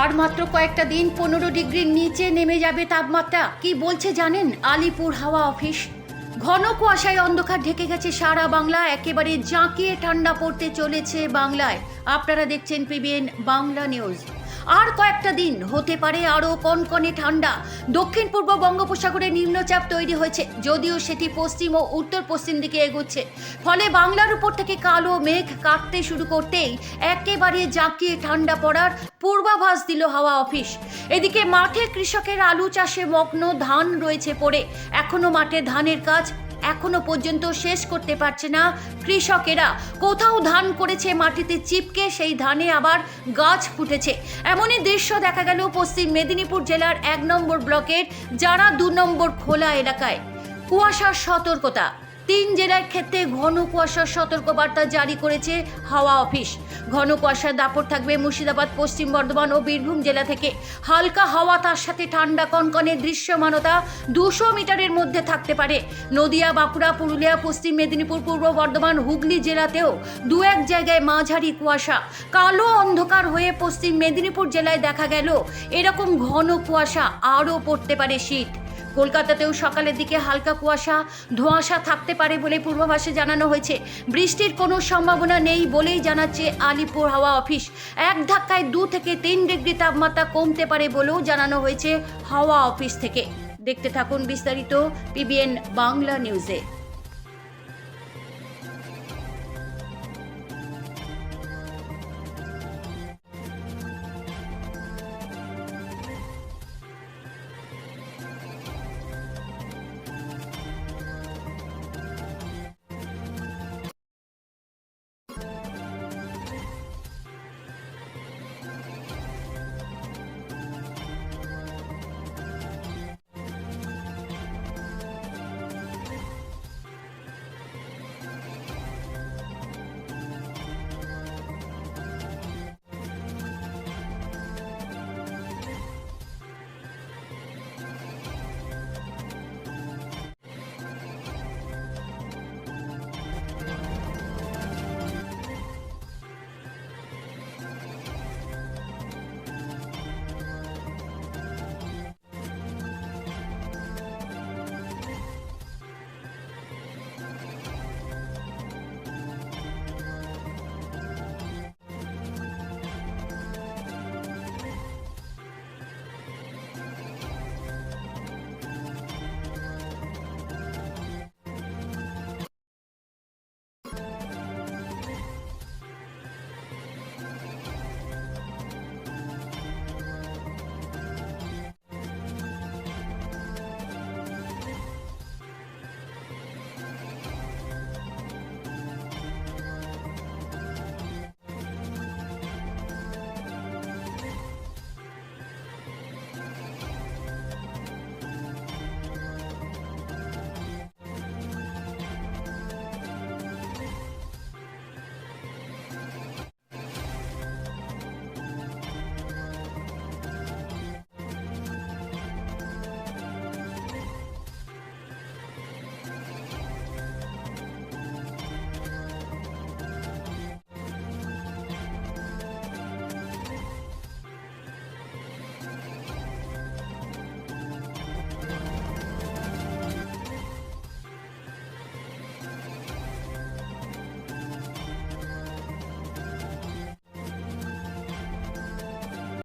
আর মাত্র কয়েকটা দিন পনেরো ডিগ্রির নিচে নেমে যাবে তাপমাত্রা। কি বলছে জানেন? আলিপুর হাওয়া অফিস। ঘন কুয়াশায় অন্ধকার ঢেকে গেছে সারা বাংলা। একেবারে জাঁকিয়ে ঠান্ডা পড়তে চলেছে বাংলায়। আপনারা দেখছেন পিবিএন বাংলা নিউজ আর কয়েকটা দিন হতে পারে আরও কনকনে ঠান্ডা। দক্ষিণ পূর্ব বঙ্গোপসাগরে নিম্নচাপ তৈরি হয়েছে, যদিও সেটি পশ্চিম ও উত্তর পশ্চিম দিকে এগোচ্ছে। ফলে বাংলার উপর থেকে কালো মেঘ কাটতে শুরু করতেই একেবারে জাঁকিয়ে ঠান্ডা পড়ার পূর্বাভাস দিল হাওয়া অফিস। এদিকে মাঠে কৃষকের আলু চাষে মগ্ন ধান রয়েছে পড়ে। এখনও মাঠে ধানের কাজ এখনও পর্যন্ত শেষ করতে পারছে না কৃষকেরা। কোথাও ধান করেছে, মাটিতে চিপকে সেই ধানে আবার গাছ ফুটেছে। এমনই দৃশ্য দেখা গেল পশ্চিম মেদিনীপুর জেলার এক নম্বর ব্লকের, যারা দু নম্বর খোলা এলাকায়। কুয়াশার সতর্কতা। তিন জেলার ক্ষেত্রে ঘন কুয়াশার সতর্কবার্তা জারি করেছে হাওয়া অফিস। ঘন কুয়াশার দাপট থাকবে মুর্শিদাবাদ, পশ্চিম বর্ধমান ও বীরভূম জেলা থেকে। হালকা হাওয়া তার সাথে ঠান্ডা কনকনে দৃশ্যমানতা দুশো মিটারের মধ্যে থাকতে পারে। নদিয়া, বাঁকুড়া, পুরুলিয়া, পশ্চিম মেদিনীপুর, পূর্ব বর্ধমান, হুগলি জেলাতেও দু এক জায়গায় মাঝারি কুয়াশা। কালো অন্ধকার হয়ে পশ্চিম মেদিনীপুর জেলায় দেখা গেল এরকম ঘন কুয়াশা আরও পড়তে পারে শীত। কলকাতাতেও সকালের দিকে হালকা কুয়াশা, ধোঁয়াশা থাকতে পারে বলে পূর্বাভাসে জানানো হয়েছে। বৃষ্টির কোনো সম্ভাবনা নেই বলেই জানাচ্ছে আলিপুর হাওয়া অফিস। এক ধাক্কায় দু থেকে তিন ডিগ্রি তাপমাত্রা কমতে পারে বলেও জানানো হয়েছে হাওয়া অফিস থেকে। দেখতে থাকুন বিস্তারিত, পিবিএন বাংলা নিউজে।